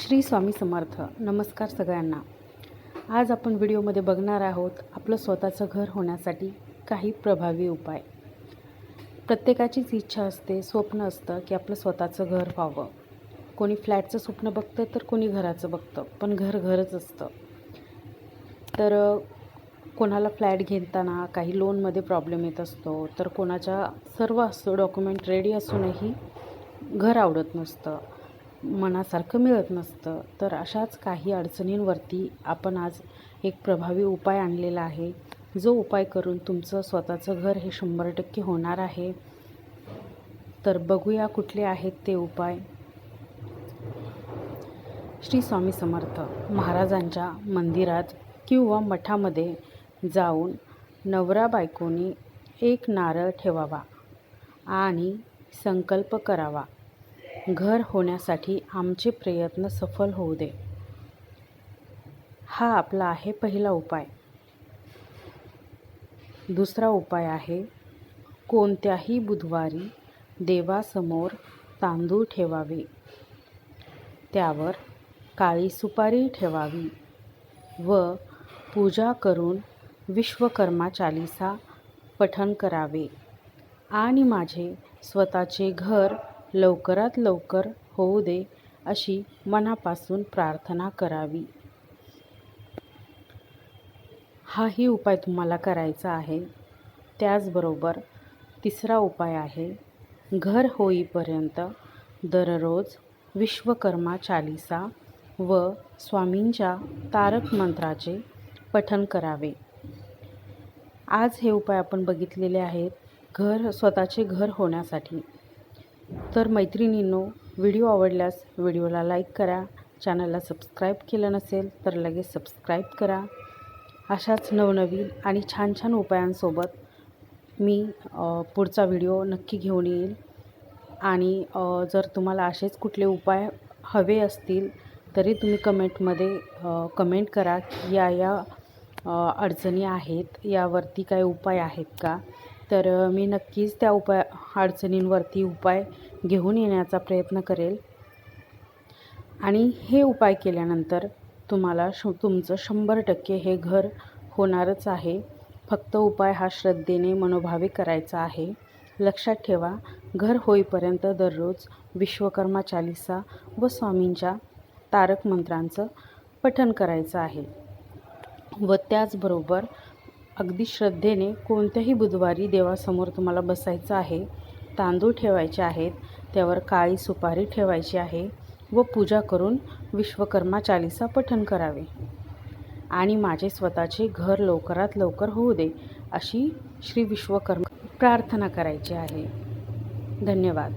श्री स्वामी समर्थ. नमस्कार सगळ्यांना. आज आपण व्हिडिओमध्ये बघणार आहोत आपलं स्वतःचं घर होण्यासाठी काही प्रभावी उपाय. प्रत्येकाचीच इच्छा असते स्वप्न असतं की आपलं स्वतःचं घर व्हावं. कोणी फ्लॅटचं स्वप्न बघतं तर कोणी घराचं बघतं पण घर घरच असतं. तर कोणाला फ्लॅट घेताना काही लोनमध्ये प्रॉब्लेम येत असतो तर कोणाच्या सर्व असतो डॉक्युमेंट रेडी असूनही घर आवडत नसतं. मनासारखं मिळत नसतं. तर अशाच काही अडचणींवरती आपण आज एक प्रभावी उपाय आणलेला आहे. जो उपाय करून तुमचं स्वतःचं घर हे शंभर टक्के होणार आहे. तर बघूया कुठले आहेत ते उपाय. श्री स्वामी समर्थ महाराजांच्या मंदिरात किंवा मठामध्ये जाऊन नवरा बायकोनी एक नारळ ठेवावा आणि संकल्प करावा. घर होण्यासाठी आमचे प्रयत्न सफल होऊ दे. हा आपला आहे पहिला उपाय. दुसरा उपाय आहे कोणत्याही बुधवारी देवासमोर तांदूळ ठेवावे. त्यावर काळी सुपारी ठेवावी व पूजा करून विश्वकर्मा चालिसा पठण करावे. आणि माझे स्वतःचे घर लवकरात लवकर होऊ दे अशी मनापासून प्रार्थना करावी. हाही उपाय तुम्हाला करायचा आहे. त्याचबरोबर तिसरा उपाय आहे. घर होईपर्यंत दररोज विश्वकर्मा चालिसा व स्वामींच्या तारक मंत्राचे पठन करावे. आज हे उपाय आपण बघितलेले आहेत. घर स्वतःचे घर होण्यासाठी. तर मैत्रिणींनो व्हिडिओ आवडल्यास व्हिडिओला लाईक करा. चॅनलला सबस्क्राईब केलं नसेल तर लगेच सबस्क्राईब करा. अशाच नवनवीन आणि छान छान उपायांसोबत मी पुढचा व्हिडिओ नक्की घेऊन येईल. आणि जर तुम्हाला असेच कुठले उपाय हवे असतील तरी तुम्ही कमेंटमध्ये कमेंट करा की या या अडचणी आहेत यावरती काय उपाय आहेत का? तर मी नक्कीच त्या उपाय अडचणींवरती उपाय घेऊन येण्याचा प्रयत्न करेल. आणि हे उपाय केल्यानंतर तुम्हाला श तुमचं शंभर टक्के हे घर होणारच आहे. फक्त उपाय हा श्रद्धेने मनोभावी करायचा आहे. लक्षात ठेवा घर होईपर्यंत दररोज विश्वकर्मा चालिसा व स्वामींच्या तारक मंत्रांचं पठन करायचं आहे. व त्याचबरोबर अगदी श्रद्धेने कोणत्याही बुधवारी देवासमोर तुम्हाला बसायचं आहे तांदूळ ठेवायचे आहेत त्यावर काळी सुपारी ठेवायची आहे व पूजा करून विश्वकर्मा चालिसा पठण करावे. आणि माझे स्वतःचे घर लवकरात लवकर होऊ दे अशी श्री विश्वकर्मा प्रार्थना करायची आहे. धन्यवाद.